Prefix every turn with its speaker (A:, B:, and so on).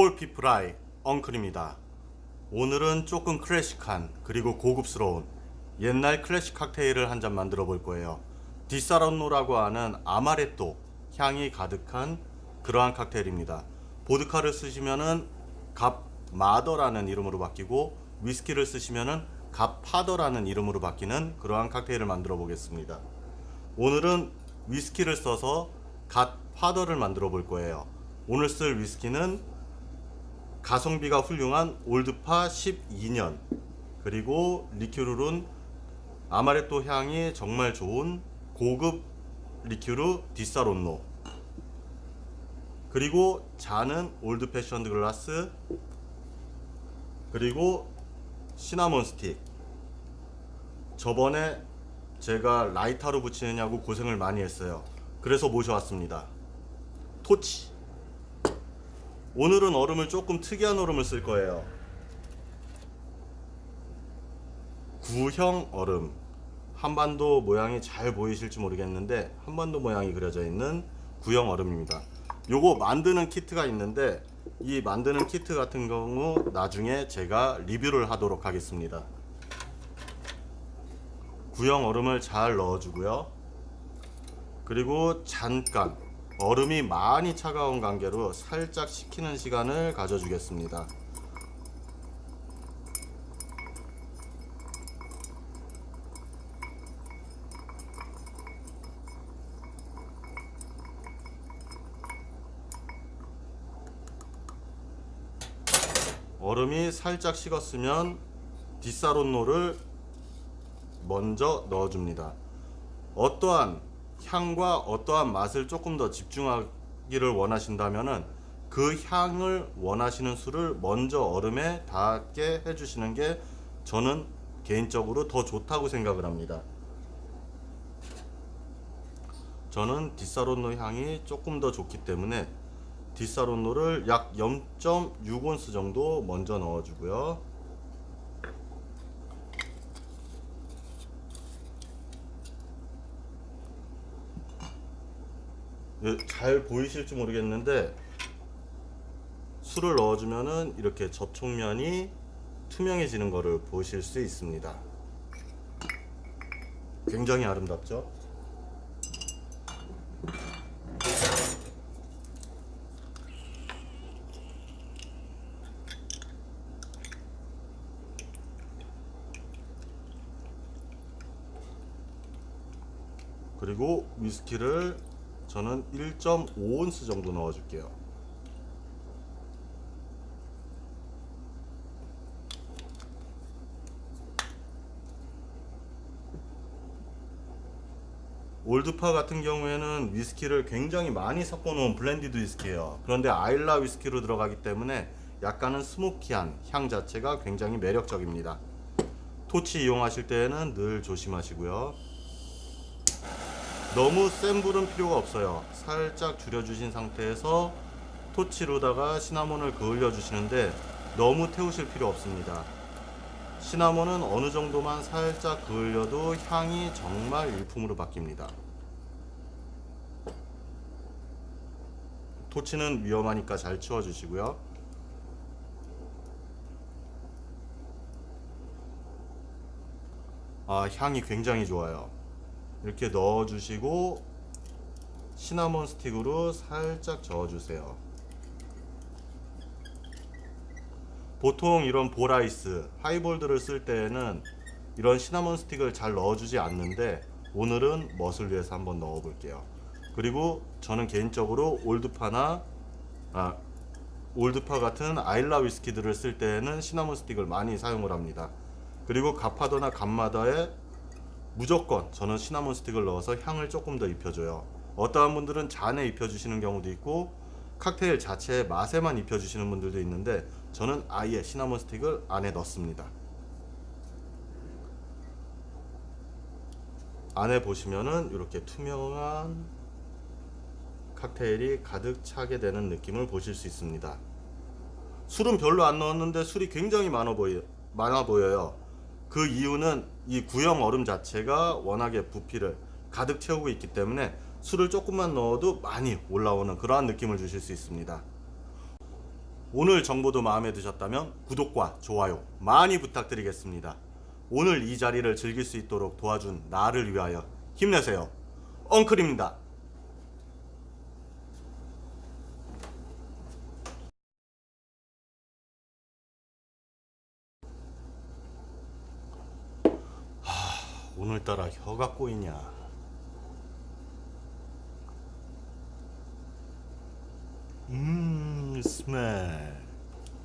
A: 올피프라이 엉클입니다. 오늘은 조금 클래식한 그리고 고급스러운 옛날 클래식 칵테일을 한 잔 만들어 볼 거예요. 디사론노라고 하는 아마레토 향이 가득한 그러한 칵테일입니다. 보드카를 쓰시면은 갑마더라는 이름으로 바뀌고 위스키를 쓰시면은 갑파더라는 이름으로 바뀌는 그러한 칵테일을 만들어 보겠습니다. 오늘은 위스키를 써서 갓 파더를 만들어 볼 거예요. 오늘 쓸 위스키는 가성비가 훌륭한 올드파 12년 그리고 리큐르는 아마레토 향이 정말 좋은 고급 리큐르 디사론노. 그리고 잔은 올드 패션드 글라스 그리고 시나몬 스틱. 저번에 제가 라이터로 붙이느냐고 고생을 많이 했어요. 그래서 모셔왔습니다. 토치 오늘은 얼음을 조금 특이한 얼음을 쓸 거예요. 구형 얼음. 한반도 모양이 잘 보이실지 모르겠는데 한반도 모양이 그려져 있는 구형 얼음입니다. 요거 만드는 키트가 있는데 이 만드는 키트 같은 경우 나중에 제가 리뷰를 하도록 하겠습니다. 구형 얼음을 잘 넣어주고요. 그리고 잠깐 얼음이 많이 차가운 관계로 살짝 식히는 시간을 가져주겠습니다. 얼음이 살짝 식었으면 디사론노를 먼저 넣어줍니다. 어떠한 향과 어떠한 맛을 조금 더 집중하기를 원하신다면은 그 향을 원하시는 술을 먼저 얼음에 닿게 해주시는 게 저는 개인적으로 더 좋다고 생각을 합니다. 저는 디사론노 향이 조금 더 좋기 때문에 디사론노를 약 0.6온스 정도 먼저 넣어주고요. 잘 보이실지 모르겠는데 술을 넣어주면은 이렇게 접촉면이 투명해지는 것을 보실 수 있습니다. 굉장히 아름답죠? 그리고 위스키를 저는 1.5온스 정도 넣어줄게요. 올드파 같은 경우에는 위스키를 굉장히 많이 섞어 놓은 블렌디드 위스키예요. 그런데 아일라 위스키로 들어가기 때문에 약간은 스모키한 향 자체가 굉장히 매력적입니다. 토치 이용하실 때에는 늘 조심하시고요. 너무 센 불은 필요가 없어요. 살짝 줄여주신 상태에서 토치로다가 시나몬을 그을려 주시는데 너무 태우실 필요 없습니다. 시나몬은 어느 정도만 살짝 그을려도 향이 정말 일품으로 바뀝니다. 토치는 위험하니까 잘 치워주시고요. 아, 향이 굉장히 좋아요. 이렇게 넣어주시고 시나몬 스틱으로 살짝 저어주세요. 보통 이런 보라이스, 하이볼드를 쓸 때에는 이런 시나몬 스틱을 잘 넣어주지 않는데 오늘은 멋을 위해서 한번 넣어볼게요. 그리고 저는 개인적으로 올드파나 아, 올드파 같은 아일라 위스키들을 쓸 때에는 시나몬 스틱을 많이 사용을 합니다. 그리고 가파더나 감마더에 무조건 저는 시나몬 스틱을 넣어서 향을 조금 더 입혀줘요. 어떠한 분들은 잔에 입혀주시는 경우도 있고 칵테일 자체의 맛에만 입혀주시는 분들도 있는데 저는 아예 시나몬 스틱을 안에 넣습니다. 안에 보시면은 이렇게 투명한 칵테일이 가득 차게 되는 느낌을 보실 수 있습니다. 술은 별로 안 넣었는데 술이 굉장히 많아 보여 많아 보여요. 그 이유는 이 구형 얼음 자체가 워낙에 부피를 가득 채우고 있기 때문에 술을 조금만 넣어도 많이 올라오는 그러한 느낌을 주실 수 있습니다. 오늘 정보도 마음에 드셨다면 구독과 좋아요 많이 부탁드리겠습니다. 오늘 이 자리를 즐길 수 있도록 도와준 나를 위하여 힘내세요. 엉클입니다. 오늘따라 혀가 꼬이냐? 음 스멜.